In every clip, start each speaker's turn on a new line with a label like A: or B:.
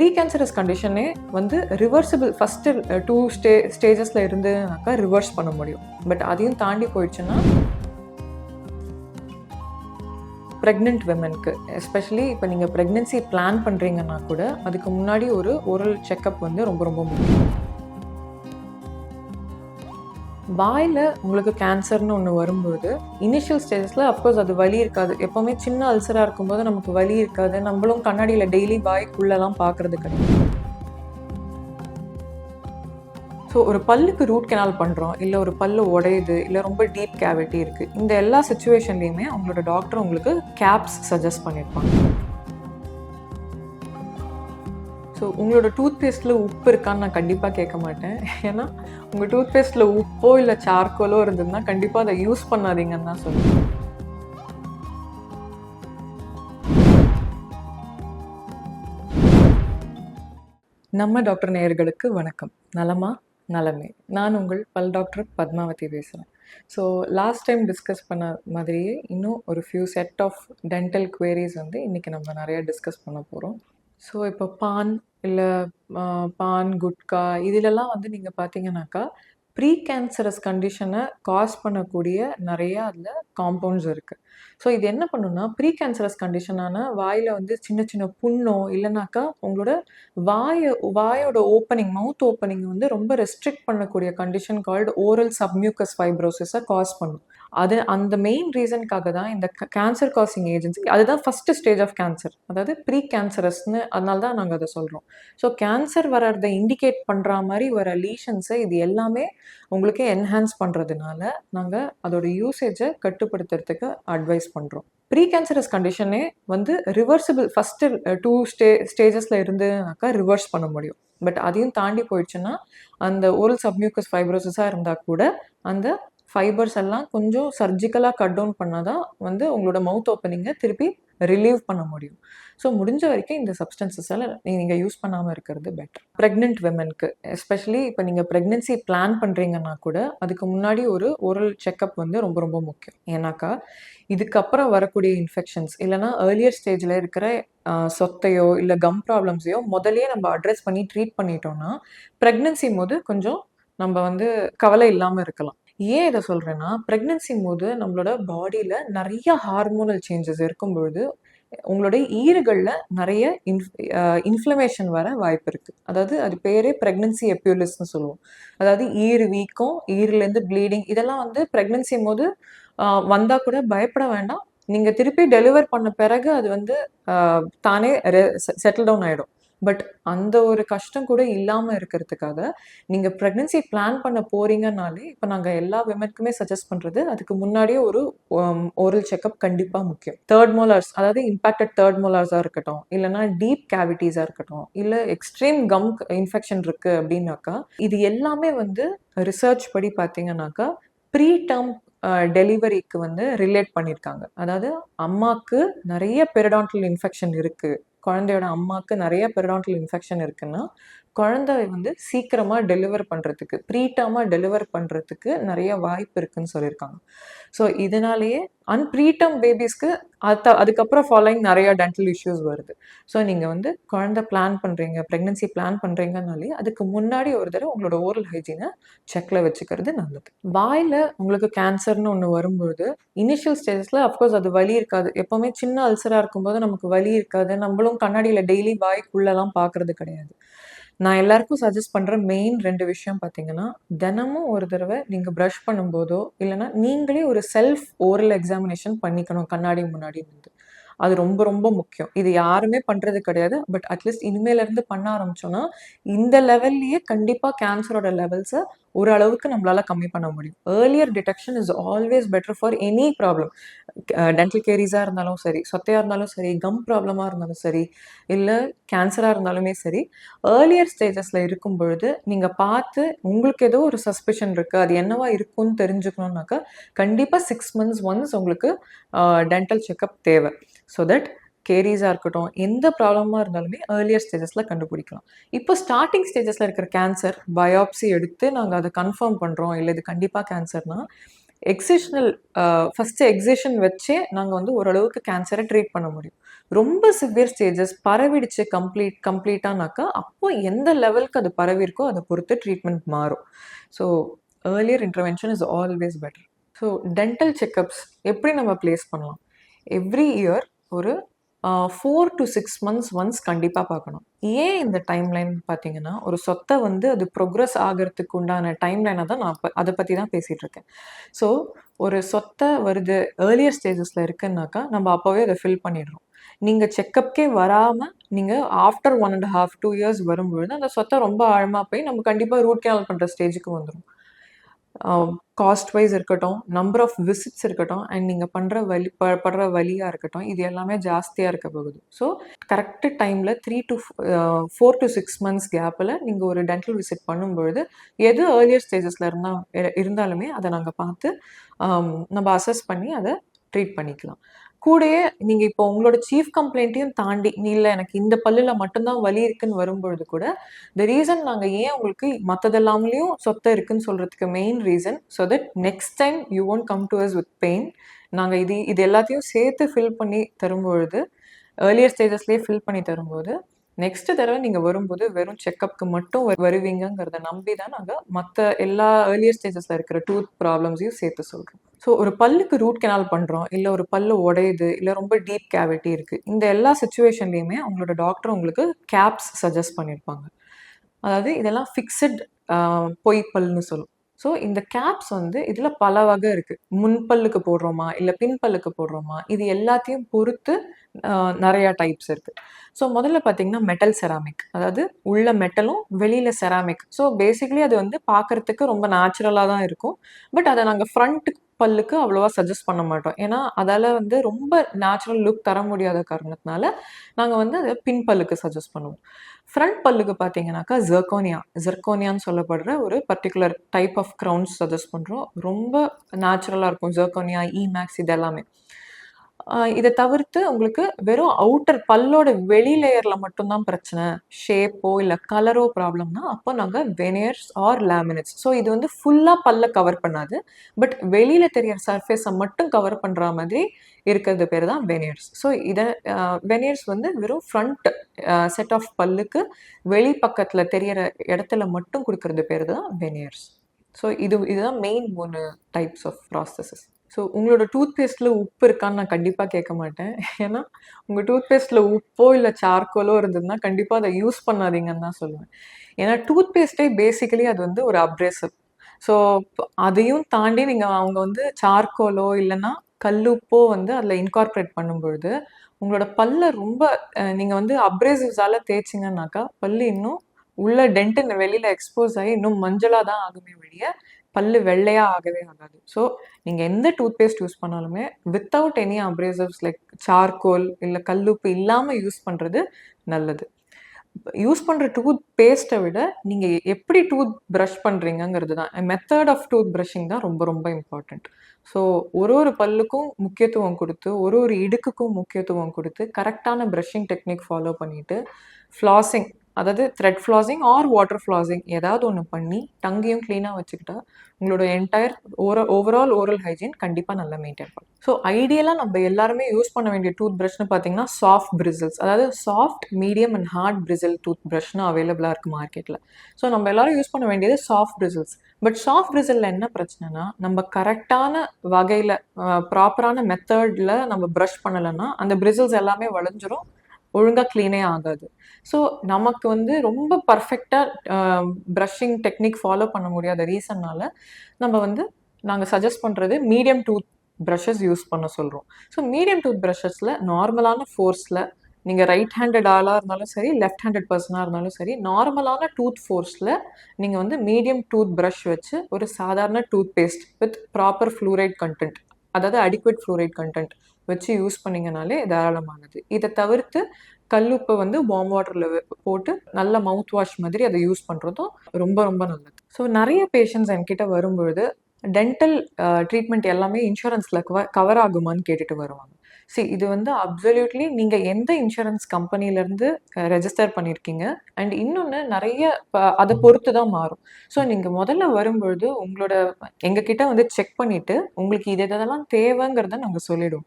A: Pre cancerous கண்டிஷனே வந்து reversible first two stay ஸ்டேஜஸில் இருந்துனாக்கா ரிவர்ஸ் பண்ண முடியும். பட் அதையும் தாண்டி போயிடுச்சுன்னா ப்ரெக்னென்ட் விமனுக்கு எஸ்பெஷலி இப்போ நீங்கள் ப்ரெக்னென்சி பிளான் பண்ணுறீங்கன்னா கூட அதுக்கு முன்னாடி ஒரு ஓரல் செக்கப் வந்து ரொம்ப ரொம்ப முக்கியம். வாயில் உங்களுக்கு கேன்சர்னு ஒன்று வரும்போது இனிஷியல் ஸ்டேஜஸில் அஃப்கோர்ஸ் அது வலி இருக்காது. எப்போவுமே சின்ன அல்சராக இருக்கும்போது நமக்கு வலி இருக்காது. நம்மளும் கண்ணாடியில் டெய்லி வாய்க்குள்ளெல்லாம் பார்க்குறது கிடையாது. ஸோ ஒரு பல்லுக்கு ரூட் கெனால் பண்ணுறோம் இல்லை ஒரு பல்லு உடையுது இல்லை ரொம்ப டீப் கேவிட்டி இருக்குது இந்த எல்லா சுச்சுவேஷன்லேயுமே அவங்களோட டாக்டர் உங்களுக்கு கேப்ஸ் சஜஸ்ட் பண்ணியிருப்பாங்க ஸோ உங்களோட டூத் பேஸ்ட்டில் உப்பு இருக்கான்னு நான் கண்டிப்பாக கேட்க மாட்டேன். ஏன்னா உங்கள் டூத் பேஸ்ட்டில் உப்போ இல்லை சார்கோலோ இருந்ததுன்னா கண்டிப்பாக அதை யூஸ் பண்ணாதீங்கன்னு தான் சொல்லுவேன் நம்ம டாக்டர் நேயர்களுக்கு வணக்கம். நலமா? நலமே. நான் உங்கள் பல் டாக்டர் பத்மாவதி பேசுகிறேன் ஸோ லாஸ்ட் டைம் டிஸ்கஸ் பண்ண மாதிரியே இன்னும் ஒரு few set of dental queries வந்து இன்றைக்கி நம்ம நிறையா டிஸ்கஸ் பண்ண போகிறோம் ஸோ இப்போ பான் இல்லை பான் குட்கா இதிலெல்லாம் வந்து நீங்கள் பார்த்தீங்கன்னாக்கா ப்ரீ கேன்சரஸ் கண்டிஷனை காஸ் பண்ணக்கூடிய நிறையா அதில் காம்பவுண்ட்ஸ் இருக்குது ஸோ இது என்ன பண்ணுன்னா ப்ரீ கேன்சரஸ் கண்டிஷனான வாயில் வந்து சின்ன சின்ன புண்ணோ இல்லைனாக்கா உங்களோட வாய வாயோட ஓப்பனிங் மவுத் ஓப்பனிங் வந்து ரொம்ப ரெஸ்ட்ரிக்ட் பண்ணக்கூடிய கண்டிஷன் கால்டு ஓரல் சப்மியூக்கஸ் ஃபைப்ரோசிஸை காஸ் பண்ணும். அது அந்த மெயின் ரீசனுக்காக தான் இந்த கேன்சர் காசிங் ஏஜென்சி அதுதான் ஃபஸ்ட்டு ஸ்டேஜ் ஆஃப் கேன்சர் அதாவது ப்ரீ கேன்சரஸ்னு அதனால தான் நாங்கள் அதை சொல்கிறோம் ஸோ கேன்சர் வர்றதை இண்டிகேட் பண்ணுற மாதிரி வர லீஷன்ஸை இது எல்லாமே உங்களுக்கு என்ஹான்ஸ் பண்ணுறதுனால நாங்கள் அதோட யூசேஜை கட்டுப்படுத்துறதுக்கு அட்வைஸ் பண்ணுறோம் ப்ரீ கேன்சரஸ் கண்டிஷனே வந்து ரிவர்சிபிள் ஃபஸ்ட்டு டூ ஸ்டே ஸ்டேஜஸில் இருந்துனாக்கா ரிவர்ஸ் பண்ண முடியும். பட் அதையும் தாண்டி போயிடுச்சுன்னா அந்த ஓரல் சப்மியூக்கஸ் ஃபைப்ரோசிஸாக இருந்தால் கூட அந்த ஃபைபர்ஸ் எல்லாம் கொஞ்சம் சர்ஜிக்கலாக கட் டவுன் பண்ணால் தான் வந்து உங்களோட மவுத் ஓப்பனிங்கை திருப்பி ரிலீவ் பண்ண முடியும். ஸோ முடிஞ்ச வரைக்கும் இந்த சப்ஸ்டன்சஸ் எல்லாம் நீங்கள் யூஸ் பண்ணாமல் இருக்கிறது பெட்டர் ப்ரெக்னென்ட் விமனுக்கு எஸ்பெஷலி இப்போ நீங்கள் ப்ரெக்னென்சி பிளான் பண்ணுறீங்கன்னா கூட அதுக்கு முன்னாடி ஒரு ஓரல் செக்கப் வந்து ரொம்ப ரொம்ப முக்கியம். ஏன்னாக்கா இதுக்கப்புறம் வரக்கூடிய இன்ஃபெக்ஷன்ஸ் இல்லைனா ஏர்லியர் ஸ்டேஜில் இருக்கிற சொத்தையோ இல்லை கம் ப்ராப்ளம்ஸையோ முதலே நம்ம அட்ரஸ் பண்ணி ட்ரீட் பண்ணிட்டோம்னா ப்ரெக்னென்சி போது கொஞ்சம் நம்ம வந்து கவலை இல்லாமல் இருக்கலாம். ஏன் இதை சொல்கிறேன்னா ப்ரெக்னென்சி போது நம்மளோட பாடியில் நிறைய ஹார்மோனல் சேஞ்சஸ் இருக்கும் பொழுது உங்களுடைய ஈறுகளில் நிறைய இன்ஃப் இன்ஃப்ளமேஷன் வர வாய்ப்பு இருக்குது அதாவது அது பேரே ப்ரெக்னென்சி எப்யூலிஸ்னு சொல்லுவோம். அதாவது ஈறு வீக்கம் ஈருலேருந்து ப்ளீடிங் இதெல்லாம் வந்து ப்ரெக்னென்சி போது வந்தால் கூட பயப்பட வேண்டாம். நீங்கள் திருப்பி டெலிவர் பண்ண பிறகு அது வந்து தானே செட்டில் டவுன் ஆகிடும் பட் அந்த ஒரு கஷ்டம் கூட இல்லாமல் இருக்கிறதுக்காக நீங்கள் ப்ரெக்னென்சி பிளான் பண்ண போறீங்கனாலே இப்போ நாங்கள் எல்லா விமனுக்குமே சஜஸ்ட் பண்ணுறது அதுக்கு முன்னாடியே ஒரு um, ஓரல் செக்கப் கண்டிப்பாக முக்கியம். தேர்ட் மோலார்ஸ் அதாவது இம்பேக்டட் தேர்ட் மோலார்ஸாக இருக்கட்டும் இல்லைனா டீப் கேவிட்டிஸாக இருக்கட்டும் இல்லை எக்ஸ்ட்ரீம் கம் இன்ஃபெக்ஷன் இருக்குது அப்படின்னாக்கா இது எல்லாமே வந்து ரிசர்ச் படி பார்த்தீங்கன்னாக்கா ப்ரீ டேர்ம் டெலிவரிக்கு வந்து ரிலேட் பண்ணியிருக்காங்க அதாவது அம்மாவுக்கு நிறைய பெரடான்டல் இன்ஃபெக்ஷன் இருக்குது குழந்தையோட அம்மாவுக்கு நிறைய பெரடான்டல் இன்ஃபெக்ஷன் இருக்குன்னா குழந்தை வந்து சீக்கிரமாக டெலிவர் பண்ணுறதுக்கு ப்ரீட்டமாக டெலிவர் பண்ணுறதுக்கு நிறைய வாய்ப்பு இருக்குன்னு சொல்லியிருக்காங்க. ஸோ இதனாலேயே அன்ப்ரீட்டம் பேபிஸ்க்கு அது அதுக்கப்புறம் ஃபாலோயிங் நிறைய டென்டல் இஷ்யூஸ் வருது. ஸோ நீங்கள் வந்து குழந்தை பிளான் பண்ணுறீங்க ப்ரெக்னென்சி பிளான் பண்ணுறீங்கனாலே அதுக்கு முன்னாடி ஒரு தடவை உங்களோட ஓரல் ஹைஜீனை செக்கில் வச்சுக்கிறது நல்லது. வாயில் உங்களுக்கு கேன்சர்னு ஒன்று வரும்பொழுது இனிஷியல் ஸ்டேஜஸில் அஃப்கோர்ஸ் அது வலி இருக்காது. எப்போவுமே சின்ன அல்சராக இருக்கும்போது நமக்கு வலி இருக்காது. நம்மளும் கண்ணாடியில் டெய்லி வாய்க்குள்ளெல்லாம் பார்க்குறது கிடையாது. நான் எல்லாருக்கும் சஜஸ்ட் பண்ணுற மெயின் ரெண்டு விஷயம் பார்த்தீங்கன்னா தினமும் ஒரு தடவை நீங்கள் ப்ரஷ் பண்ணும்போதோ இல்லைனா நீங்களே ஒரு செல்ஃப் ஓரல் எக்ஸாமினேஷன் பண்ணிக்கணும் கண்ணாடி முன்னாடி வந்து அது ரொம்ப ரொம்ப முக்கியம். இது யாருமே பண்ணுறது கிடையாது பட் அட்லீஸ்ட் இனிமேலேருந்து பண்ண ஆரம்பிச்சோன்னா இந்த லெவல்லையே கண்டிப்பாக கேன்சரோட லெவல்ஸை ஓரளவுக்கு நம்மளால கம்மி பண்ண முடியும். Earlier detection is always better for any problem dental கேரிஸாக இருந்தாலும் சரி சொத்தையாக இருந்தாலும் சரி கம் ப்ராப்ளமாக இருந்தாலும் சரி இல்லை கேன்சராக இருந்தாலுமே சரி ஏர்லியர் ஸ்டேஜஸில் இருக்கும் பொழுது நீங்கள் பார்த்து உங்களுக்கு ஏதோ ஒரு சஸ்பெஷன் இருக்குது அது என்னவா இருக்கும்னு தெரிஞ்சுக்கணுன்னாக்கா கண்டிப்பாக சிக்ஸ் மந்த்ஸ் ஒன்ஸ் உங்களுக்கு டென்டல் செக்கப் தேவை. ஸோ தட் கேரிஸாக இருக்கட்டும் எந்த ப்ராப்ளமாக இருந்தாலுமே ஏர்லியர் ஸ்டேஜஸில் கண்டுபிடிக்கலாம். இப்போ ஸ்டார்டிங் ஸ்டேஜஸில் இருக்கிற கேன்சர் பயாப்சி எடுத்து நாங்கள் அதை கன்ஃபார்ம் பண்ணுறோம் இல்லை இது கண்டிப்பாக கேன்சர்னால் எக்ஸிஷனல் ஃபஸ்ட்டு எக்ஸிஷன் வச்சே நாங்கள் வந்து ஓரளவுக்கு கேன்சரை ட்ரீட் பண்ண முடியும். ரொம்ப சிவியர் ஸ்டேஜஸ் பரவிடுச்சு கம்ப்ளீட் கம்ப்ளீட்டானாக்கா அப்போ எந்த லெவலுக்கு அது பரவிருக்கோ அதை பொறுத்து ட்ரீட்மெண்ட் மாறும். So earlier intervention is always better so dental checkups எப்படி நம்ம ப்ளேஸ் பண்ணலாம்? எவ்ரி இயர் ஒரு four to six months once கண்டிப்பாக பார்க்கணும். ஏன் இந்த டைம் லைன் பார்த்தீங்கன்னா ஒரு சொத்தை வந்து அது ப்ரொக்ரஸ் ஆகிறதுக்கு உண்டான டைம் லைனை தான் நான் அதை பற்றி தான் பேசிகிட்டு இருக்கேன். ஸோ ஒரு சொத்தை வருது ஏர்லியர் ஸ்டேஜஸில் இருக்குன்னாக்கா நம்ம அப்போவே அதை ஃபில் பண்ணிடுறோம். நீங்கள் செக்கப்கே வராமல் நீங்கள் after one and half two years வரும்பொழுது அந்த சொத்தை ரொம்ப ஆழமாக போய் நம்ம கண்டிப்பாக ரூட் கேனல் பண்ணுற ஸ்டேஜுக்கு வந்துடும் காஸ்ட் வைஸ் இருக்கட்டும் நம்பர் ஆஃப் விசிட்ஸ் இருக்கட்டும் அண்ட் நீங்கள் பண்ணுற வலி ப படுற வழியாக இருக்கட்டும் இது எல்லாமே ஜாஸ்தியாக இருக்க போகுது. ஸோ கரெக்டு டைமில் three to four to six months கேப்பில் நீங்கள் ஒரு டென்டல் விசிட் பண்ணும்பொழுது எது ஏர்லியர் ஸ்டேஜஸில் இருந்தால் இருந்தாலுமே அதை நாங்கள் பார்த்து நம்ம அசஸ் பண்ணி அதை ட்ரீட் பண்ணிக்கலாம். கூடயே நீங்கள் இப்போ உங்களோட சீஃப் கம்ப்ளைண்ட்டையும் தாண்டி நீ இல்லை எனக்கு இந்த பல்லில் மட்டும்தான் வலி இருக்குன்னு வரும்பொழுது கூட த ரீசன் நாங்கள் ஏன் உங்களுக்கு மற்றதெல்லாமலேயும் சொத்தை இருக்குன்னு சொல்கிறதுக்கு main reason so that next time you won't come to us with pain நாங்கள் இது இது எல்லாத்தையும் சேர்த்து ஃபில் பண்ணி தரும்பொழுது ஏர்லியர் ஸ்டேஜஸ்லேயே ஃபில் பண்ணி தரும்போது நெக்ஸ்ட் தடவை நீங்கள் வரும்போது வெறும் செக்கப்க்கு மட்டும் வருவீங்கிறத நம்பி தான் நாங்கள் மற்ற எல்லா ஏர்லியர் ஸ்டேஜஸில் இருக்கிற டூத் ப்ராப்ளம்ஸையும் சேர்த்து சொல்கிறோம் ஸோ ஒரு பல்லுக்கு ரூட் கெனால் பண்ணுறோம் இல்லை ஒரு பல்லு உடையுது இல்லை ரொம்ப டீப் கேவிட்டி இருக்குது இந்த எல்லா சுச்சுவேஷன்லேயுமே அவங்களோட டாக்டர் உங்களுக்கு கேப்ஸ் சஜஸ்ட் பண்ணியிருப்பாங்க அதாவது இதெல்லாம் ஃபிக்ஸட் பொய் பல்னு சொல்லும். ஸோ இந்த கேப்ஸ் வந்து இதில் பல வகை இருக்குது முன்பல்லுக்கு போடுறோமா இல்லை பின்பல்லுக்கு போடுறோமா இது எல்லாத்தையும் பொறுத்து நிறையா டைப்ஸ் இருக்குது ஸோ முதல்ல பார்த்தீங்கன்னா மெட்டல் செராமிக் அதாவது உள்ள மெட்டலும் வெளியில் செராமிக் ஸோ பேசிக்லி அது வந்து பார்க்குறதுக்கு ரொம்ப நேச்சுரலாக தான் இருக்கும். பட் அதை நாங்கள் ஃப்ரண்ட்டுக்கு பல்லுக்கு அவ்வளோவா சஜஸ்ட் பண்ண மாட்டோம். ஏன்னா அதால் வந்து ரொம்ப நேச்சுரல் லுக் தர முடியாத காரணத்தினால நாங்கள் வந்து அதை பின் பல்லுக்கு சஜஸ்ட் பண்ணுவோம். ஃப்ரண்ட் பல்லுக்கு பார்த்தீங்கன்னாக்கா ஜெர்கோனியா ஜெர்கோனியான்னு சொல்லப்படுற ஒரு particular type of crowns suggest பண்ணுறோம் ரொம்ப நேச்சுரலாக இருக்கும். ஜெர்கோனியா இ மேக்ஸ் இது எல்லாமே இதை தவிர்த்து உங்களுக்கு வெறும் அவுட்டர் பல்லோட வெளி லேயரில் மட்டும்தான் பிரச்சனை. ஷேப்போ இல்லை கலரோ ப்ராப்ளம்னா அப்போ நாங்கள் வெனியர்ஸ் ஆர் லேமினேட்ஸ் ஸோ இது வந்து ஃபுல்லாக பல்ல கவர் பண்ணாது. பட் வெளியில் தெரியற சர்ஃபேஸை மட்டும் கவர் பண்ணுற மாதிரி இருக்கிறது பேர் தான் வெனியர்ஸ் ஸோ இதை வெனியர்ஸ் வந்து வெறும் ஃப்ரண்ட் செட் ஆஃப் பல்லுக்கு வெளி பக்கத்தில் தெரியற இடத்துல மட்டும் கொடுக்கறது பேர் தான் வெனியர்ஸ் ஸோ இது இதுதான் மெயின் மூணு டைப்ஸ் ஆஃப் ப்ராசஸஸ் ஸோ உங்களோட டூத் பேஸ்ட்டில் உப்பு இருக்கான்னு நான் கண்டிப்பாக கேட்க மாட்டேன். ஏன்னா உங்கள் டூத் பேஸ்ட்டில் உப்போ இல்லை சார்கோலோ இருந்ததுன்னா கண்டிப்பாக அதை யூஸ் பண்ணாதீங்கன்னு தான் சொல்லுவேன். ஏன்னா டூத் பேஸ்ட்டே பேசிக்கலி அது வந்து ஒரு அப்ரேசிவ் ஸோ அதையும் தாண்டி நீங்கள் அவங்க வந்து சார்கோலோ இல்லைன்னா கல்லுப்போ வந்து அதில் இன்கார்பரேட் பண்ணும்பொழுது உங்களோட பல்ல ரொம்ப நீங்கள் வந்து அப்ரேசிவ்ஸால் தேய்ச்சிங்கன்னாக்கா பல்லு இன்னும் உள்ள டென்ட்டு வெளியில் எக்ஸ்போஸ் ஆகி இன்னும் மஞ்சளாக தான் ஆகுமே வெளிய பல்லு வெள்ளையாக ஆகவே ஆகாது. ஸோ நீங்கள் எந்த டூத் பேஸ்ட் யூஸ் பண்ணாலுமே without any abrasives like charcoal இல்லை கல்லுப்பு இல்லாமல் யூஸ் பண்ணுறது நல்லது. யூஸ் பண்ணுற டூத் பேஸ்ட்டை விட நீங்கள் எப்படி டூத் ப்ரஷ் பண்ணுறீங்கிறது தான். மெத்தட் ஆஃப் டூத் ப்ரஷிங் தான் ரொம்ப ரொம்ப இம்பார்ட்டண்ட் ஸோ ஒரு ஒரு பல்லுக்கும் முக்கியத்துவம் கொடுத்து ஒரு ஒரு இடுக்குக்கும் முக்கியத்துவம் கொடுத்து கரெக்டான ப்ரஷிங் டெக்னிக் ஃபாலோ பண்ணிவிட்டு ஃப்ளாசிங் அதாவது thread flossing or water flossing ஏதாவது ஒன்று பண்ணி டங்கையும் க்ளீனாக வச்சுக்கிட்டா உங்களோட என்டையர் ஓர ஓவரால் ஓரல் ஹைஜீன் கண்டிப்பாக நல்லா மெயின்டைன் பண்ணும் ஸோ ஐடியலாக நம்ம எல்லாருமே யூஸ் பண்ண வேண்டிய டூத் ப்ரஷ்னு பார்த்தீங்கன்னா சாஃப்ட் பிரிசில்ஸ் அதாவது soft medium and hard bristle tooth ப்ரஷ்னு அவைலபிளாக இருக்குது மார்க்கெட்டில் ஸோ நம்ம எல்லாரும் யூஸ் பண்ண வேண்டியது சாஃப்ட் பிரிசில்ஸ் பட் சாஃப்ட் பிரிசிலில் என்ன பிரச்சனைனா நம்ம கரெக்டான வகையில் ப்ராப்பரான மெத்தடில் நம்ம ப்ரஷ் பண்ணலைன்னா அந்த பிரிசில்ஸ் எல்லாமே வளைஞ்சிரும். ஒழுங்காக க்ளீனே ஆகாது. ஸோ நமக்கு வந்து ரொம்ப பர்ஃபெக்டாக ப்ரஷிங் டெக்னிக் ஃபாலோ பண்ண முடியாத ரீசன்னால் நம்ம வந்து நாங்கள் சஜஸ்ட் பண்ணுறது மீடியம் டூத் ப்ரஷஸ் யூஸ் பண்ண சொல்கிறோம் ஸோ மீடியம் டூத் ப்ரஷஸில் நார்மலான ஃபோர்ஸில் நீங்கள் ரைட் ஹேண்டட் ஆளாக இருந்தாலும் சரி லெஃப்ட் ஹேண்டட் பர்சனாக இருந்தாலும் சரி நார்மலான டூத் ஃபோர்ஸில் நீங்கள் வந்து மீடியம் டூத் ப்ரஷ் வச்சு ஒரு சாதாரண toothpaste with proper fluoride content அதாவது அடிக்வெட் ஃப்ளோரைட் கண்டென்ட் வச்சு யூஸ் பண்ணிங்கனாலே தாராளமானது. இதை தவிர்த்து கல்லுப்பை வந்து வார்ம் வாட்டரில் போட்டு நல்ல மவுத் வாஷ் மாதிரி அதை யூஸ் பண்ணுறதும் ரொம்ப ரொம்ப நல்லது. ஸோ நிறைய பேஷண்ட்ஸ் என்கிட்ட வரும்பொழுது டென்டல் ட்ரீட்மெண்ட் எல்லாமே இன்சூரன்ஸில் கவர் ஆகுமான்னு கேட்டுட்டு வருவாங்க. சி இது வந்து அப்சல்யூட்லி நீங்கள் எந்த இன்சூரன்ஸ் கம்பெனிலேருந்து ரெஜிஸ்டர் பண்ணியிருக்கீங்க அண்ட் இன்னொன்று நிறைய அதை பொறுத்து தான் மாறும். ஸோ நீங்கள் முதல்ல வரும்பொழுது உங்களோட எங்ககிட்ட வந்து செக் பண்ணிவிட்டு உங்களுக்கு இது இதெல்லாம் தேவைங்கிறத நாங்கள் சொல்லிவிடுவோம்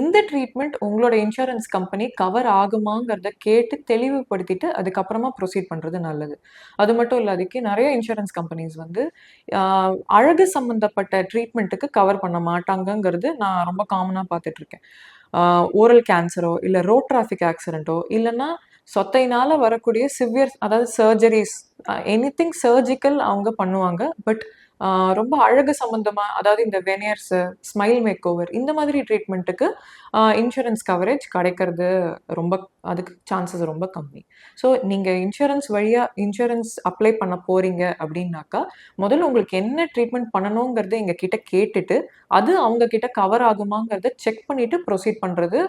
A: இந்த ட்ரீட்மெண்ட் உங்களோட இன்சூரன்ஸ் கம்பெனி கவர் ஆகுமாங்கிறத கேட்டு தெளிவுபடுத்திட்டு அதுக்கப்புறமா ப்ரொசீட் பண்ணுறது நல்லது. அது மட்டும் இல்லாதக்கு நிறைய இன்சூரன்ஸ் கம்பெனிஸ் வந்து அழகு சம்மந்தப்பட்ட ட்ரீட்மெண்ட்டுக்கு கவர் பண்ண மாட்டாங்கங்கிறது நான் ரொம்ப காமனாக பார்த்துட்ருக்கேன் ஓரல் கேன்சரோ இல்லை ரோட் டிராஃபிக் ஆக்சிடென்ட்டோ இல்லைன்னா சொத்தையினால் வரக்கூடிய சிவியர் அதாவது சர்ஜரிஸ் எனி திங் சர்ஜிக்கல் அவங்க பண்ணுவாங்க பட் ரொம்ப அழகு சம்மந்தமா அதாவது இந்த வெனியர்ஸு ஸ்மைல் மேக் ஓவர் இந்த மாதிரி ட்ரீட்மெண்ட்டுக்கு இன்சூரன்ஸ் கவரேஜ் கிடைக்கிறது ரொம்ப அதுக்கு சான்சஸ் ரொம்ப கம்மி. ஸோ நீங்கள் இன்சூரன்ஸ் வழியாக இன்சூரன்ஸ் அப்ளை பண்ண போகிறீங்க அப்படின்னாக்கா முதல்ல உங்களுக்கு என்ன ட்ரீட்மெண்ட் பண்ணணுங்கிறத எங்கள் கிட்ட கேட்டுட்டு அது அவங்க கிட்ட கவர் ஆகுமாங்கிறத செக் பண்ணிட்டு ப்ரொசீட் பண்ணுறது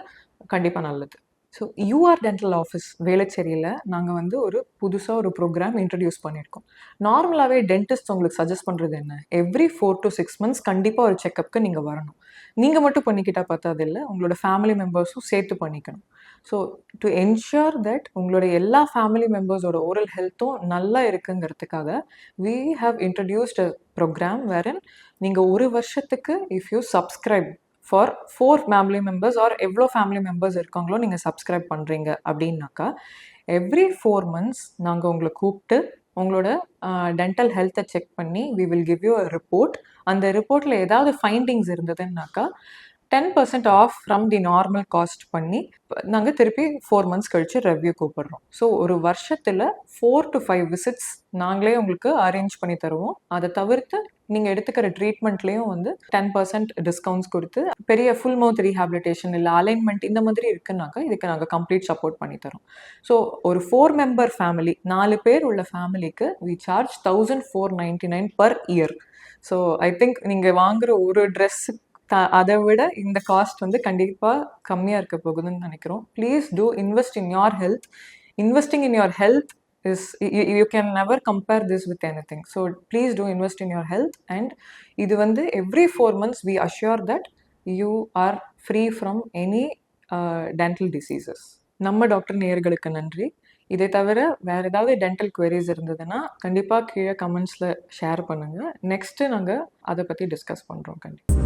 A: கண்டிப்பாக நல்லது. ஸோ யூஆர் டென்டல் ஆஃபீஸ் வேளச்சேரியில் நாங்கள் வந்து ஒரு புதுசாக ஒரு ப்ரோக்ராம் இன்ட்ரடியூஸ் பண்ணியிருக்கோம். நார்மலாகவே டென்டிஸ்ட் உங்களுக்கு சஜஸ்ட் பண்ணுறது என்ன? Every four to six months கண்டிப்பாக ஒரு செக்கப்புக்கு நீங்கள் வரணும். நீங்கள் மட்டும் பண்ணிக்கிட்டால் பார்த்தா இல்லை உங்களோட ஃபேமிலி மெம்பர்ஸும் சேர்த்து பண்ணிக்கணும். ஸோ டு என்ஷூர் தட் உங்களோட எல்லா ஃபேமிலி மெம்பர்ஸோட ஓரல் ஹெல்த்தும் நல்லா இருக்குங்கிறதுக்காக we have introduced program wherein நீங்கள் ஒரு வருஷத்துக்கு if you subscribe for four family members or எவ்வளோ ஃபேமிலி மெம்பர்ஸ் இருக்காங்களோ நீங்கள் சப்ஸ்கிரைப் பண்ணுறீங்க அப்படின்னாக்கா எவ்ரி ஃபோர் மந்த்ஸ் நாங்கள் உங்களை கூப்பிட்டு உங்களோட டென்டல் ஹெல்த்தை செக் பண்ணி we will give you a report அந்த ரிப்போர்ட்டில் ஏதாவது findings இருந்ததுன்னாக்கா ten percent off from the normal cost பண்ணி நாங்கள் திருப்பி ஃபோர் மந்த்ஸ் கழிச்சு ரெவ்யூ கூப்பிடுறோம். ஸோ ஒரு வருஷத்தில் ஃபோர் டு ஃபைவ் விசிட்ஸ் நாங்களே உங்களுக்கு அரேஞ்ச் பண்ணி தருவோம். அதை தவிர்த்து நீங்கள் எடுத்துக்கிற ட்ரீட்மெண்ட்லேயும் வந்து டென் பர்சன்ட் டிஸ்கவுண்ட்ஸ் கொடுத்து பெரிய ஃபுல் மவுத் ரீஹாபிலிட்டேஷன் இல்லை அலைன்மெண்ட் இந்த மாதிரி இருக்குன்னாக்கா இதுக்கு நாங்கள் கம்ப்ளீட் சப்போர்ட் பண்ணி தரோம். ஸோ ஒரு ஃபோர் மெம்பர் ஃபேமிலி நாலு பேர் உள்ள ஃபேமிலிக்கு we charge thousand four ninety nine per year so I think நீங்கள் வாங்குற ஒரு ட்ரெஸ்ஸு அதை விட இந்த காஸ்ட் வந்து கண்டிப்பாக கம்மியாக இருக்க போகுதுன்னு நினைக்கிறோம். Please do invest in your health investing in your health is you can never compare this with anything so please do invest in your health and இது வந்து every four months we assure that you are free from any dental diseases நம்ம doctor நேயர்களுக்கு நன்றி. இதை தவிர வேறு ஏதாவது dental queries இருந்ததுன்னா கண்டிப்பாக கீழே கமெண்ட்ஸில் ஷேர் பண்ணுங்கள் நெக்ஸ்ட்டு நாங்கள் அதை பற்றி டிஸ்கஸ் பண்ணுறோம் கண்டிப்பாக